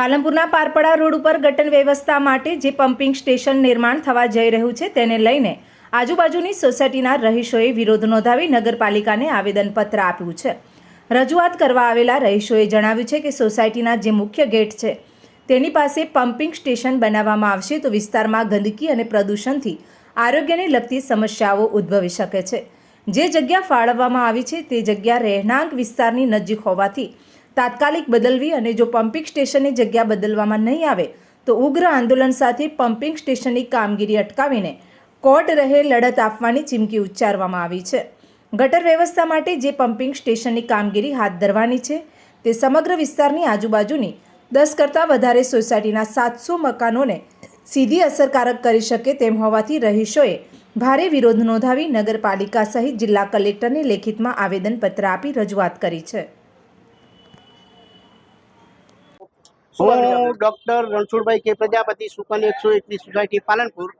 પાલનપુરના Parpada road ઉપર ગટન વ્યવસ્થા માટે જે પમ્પિંગ સ્ટેશન નિર્માણ થવા જઈ રહ્યું છે તેને લઈને આજુબાજુની સોસાયટીના રહીશોએ વિરોધ નોંધાવી નગરપાલિકાને આવેદનપત્ર આપ્યું છે. રજૂઆત કરવા આવેલા રહીશોએ જણાવ્યું છે કે સોસાયટીના જે મુખ્ય ગેટ છે તેની પાસે પમ્પિંગ સ્ટેશન બનાવવામાં આવશે તો વિસ્તારમાં ગંદકી અને પ્રદૂષણથી આરોગ્યને લગતી સમસ્યાઓ ઉદ્ભવી શકે છે. જે જગ્યા ફાળવવામાં આવી છે તે જગ્યા રહેણાંક વિસ્તારની નજીક હોવાથી તાત્કાલિક બદલવી અને જો પમ્પિંગ સ્ટેશનની જગ્યા બદલવામાં નહીં આવે, તો ઉગ્ર આંદોલન સાથે પમ્પિંગ સ્ટેશનની કામગીરી અટકાવીને કોર્ટ રહે લડત આપવાની ચીમકી ઉચ્ચારવામાં આવી છે. ગટર વ્યવસ્થા માટે જે પમ્પિંગ સ્ટેશનની કામગીરી હાથ ધરવાની છે, તે સમગ્ર વિસ્તારની આજુબાજુની દસ કરતાં વધારે સોસાયટીના સાતસો મકાનોને સીધી અસરકારક કરી શકે તેમ હોવાથી રહીશોએ ભારે વિરોધ નોંધાવી નગરપાલિકા સહિત જિલ્લા કલેક્ટરને લેખિતમાં આવેદનપત્ર આપી રજૂઆત કરી છે. હું ડોક્ટર રણછોડભાઈ કે પ્રજાપતિ સુકન એકસો એકવીસ સોસાયટી પાલનપુર.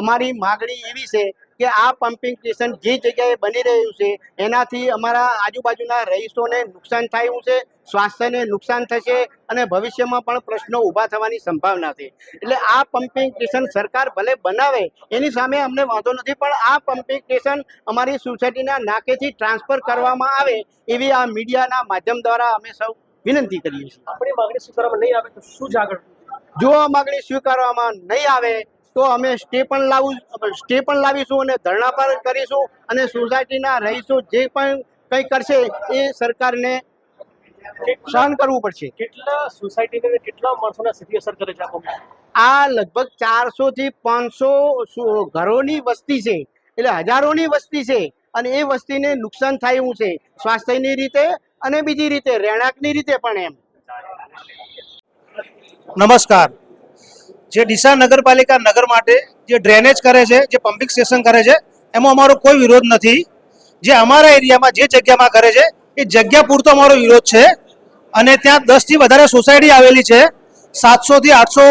અમારી માગણી એવી છે કે આ પમ્પિંગ સ્ટેશન જે જગ્યાએ બની રહ્યું છે એનાથી અમારા આજુબાજુના રહીશોને નુકસાન થયું છે સ્વાસ્થ્યને નુકસાન થશે અને ભવિષ્યમાં પણ પ્રશ્નો ઊભા થવાની સંભાવના છે. એટલે આ પમ્પિંગ સ્ટેશન સરકાર ભલે બનાવે એની સામે અમને વાંધો નથી પણ આ પમ્પિંગ સ્ટેશન અમારી સોસાયટીના નાકેથી ટ્રાન્સફર કરવામાં આવે એવી આ મીડિયાના માધ્યમ દ્વારા અમે સૌ વિનંતી કરીએ છીએ. આપણી માંગણી સ્વીકારવામાં નહીં આવે તો શું જ આગળ જો આ માગણી સ્વીકારવામાં નહીં આવે તો અમે સ્ટે પણ લાવું સ્ટે પણ લાવીશું અને ધરણા પર કરીશું અને સોસાયટીના રહીશો જે પણ કંઈ કરશે એ સરકારને સહન કરવું પડશે. કેટલા સોસાયટીને કેટલા માણસોને સીધી અસર કરે છે આ લગભગ ચારસો થી પાંચસો ઘરોની વસ્તી છે એટલે હજારોની વસ્તી છે અને એ વસ્તીને નુકસાન થાય એવું છે. સ્વાસ્થ્યની રીતે અને બીજી રીતે રહેણાંકની રીતે પણ એમ. નમસ્કાર. જે ડીસા નગરપાલિકા નગર માટે જે ડ્રેનેજ કરે છે, જે પમ્પિંગ સ્ટેશન કરે છે, એમાં અમારો કોઈ વિરોધ નથી. જે અમારા એરિયામાં જે જગ્યામાં કરે છે, એ જગ્યા પૂરતો અમારો વિરોધ છે. અને ત્યાં દસથી વધારે સોસાયટી આવેલી છે. સાતસોથી આઠસો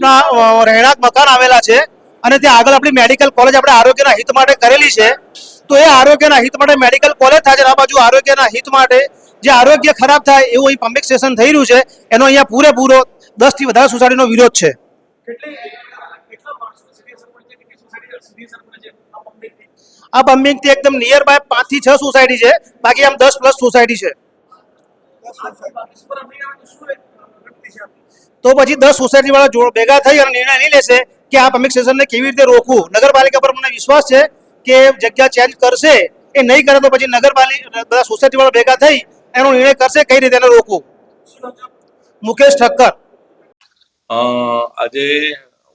ના રહેણાંક મકાન આવેલા છે. અને ત્યાં આગળ આપણી મેડિકલ કોલેજ આપણે આરોગ્યના હિત માટે કરેલી છે. તો એ આરોગ્યના હિત માટે મેડિકલ કોલેજ થાય છે આ બાજુ આરોગ્યના હિત માટે જે આરોગ્ય ખરાબ થાય એવું અહીં પમ્પિંગ સ્ટેશન થઈ રહ્યું છે, એનો અહીંયા પૂરેપૂરો દસથી વધારે સોસાયટીનો વિરોધ છે. આ પમ્પિંગથી એકદમ નિયર બાય પાંચથી છ સોસાયટી છે, બાકી આમ દસ પ્લસ સોસાયટી છે. તો પછી દસ સોસાયટી વાળા ભેગા થઈ અને નિર્ણય નહીં લેશે કે આ પમ્પિંગ સેશનને કેવી રીતે રોકવું? નગરપાલિકા પર મને વિશ્વાસ છે કે જગ્યા ચેન્જ કરશે, એ નહીં કરે તો પછી નગરપાલિકા બધા સોસાયટી વાળા ભેગા થઈ એનો નિર્ણય કરશે કઈ રીતે રોકવું? મુકેશ ઠક્કર. આજે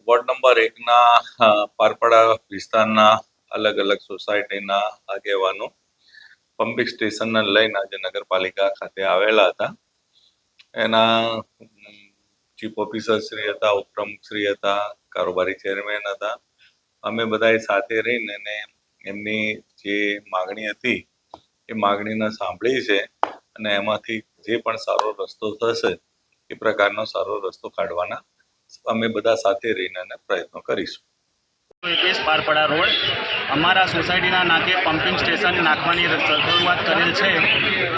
વોર્ડ નંબર એકના પારપડા વિસ્તારના અલગ અલગ સોસાયટીના આગેવાનો પમ્પિંગ સ્ટેશનને લઈને આજે નગરપાલિકા ખાતે આવેલા હતા. એના ચીફ ઓફિસર શ્રી હતા, ઉપપ્રમુખ શ્રી હતા, કારોબારી ચેરમેન હતા. અમે બધાએ સાથે રહીને એમની જે માગણી હતી, એ માગણીને સાંભળી છે અને એમાંથી જે પણ સારો રસ્તો થશે, એ પ્રકારનો સારો રસ્તો કાઢવાના અમે બધા સાથે રહીને પ્રયત્નો કરીશું. એકવીસ પારપડા રોડ, અમારા સોસાયટીના નાકે પમ્પિંગ સ્ટેશન નાખવાની શરૂઆત કરેલ છે.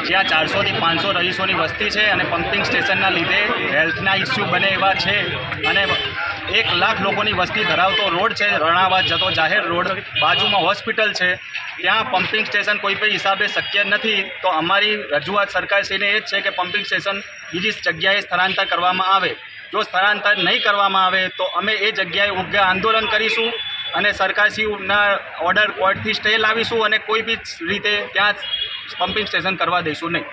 જ્યાં ચારસોથી પાંચસો રહીશોની વસ્તી છે અને પમ્પિંગ સ્ટેશનના લીધે હેલ્થના ઇસ્યુ બને એવા છે. અને એક લાખ લોકોની વસ્તી ધરાવતો રોડ છે રણાવાદ જતો જાહેર રોડ. બાજુમાં હોસ્પિટલ છે. ત્યાં પમ્પિંગ સ્ટેશન કોઈ પણ હિસાબે શક્ય નથી. તો અમારી રજૂઆત સરકારશ્રીને એ જ છે કે પમ્પિંગ સ્ટેશન બીજી જગ્યાએ સ્થળાંતર કરવામાં આવે. જો સ્થળાંતર નહીં કરવામાં આવે, તો અમે એ જગ્યાએ ઉગ્ર આંદોલન કરીશું અને સરકારશ્રીના ઓર્ડર કોર્ટથી સ્ટે લાવીશું અને કોઈ બી રીતે ત્યાં પમ્પિંગ સ્ટેશન કરવા દઈશું નહીં.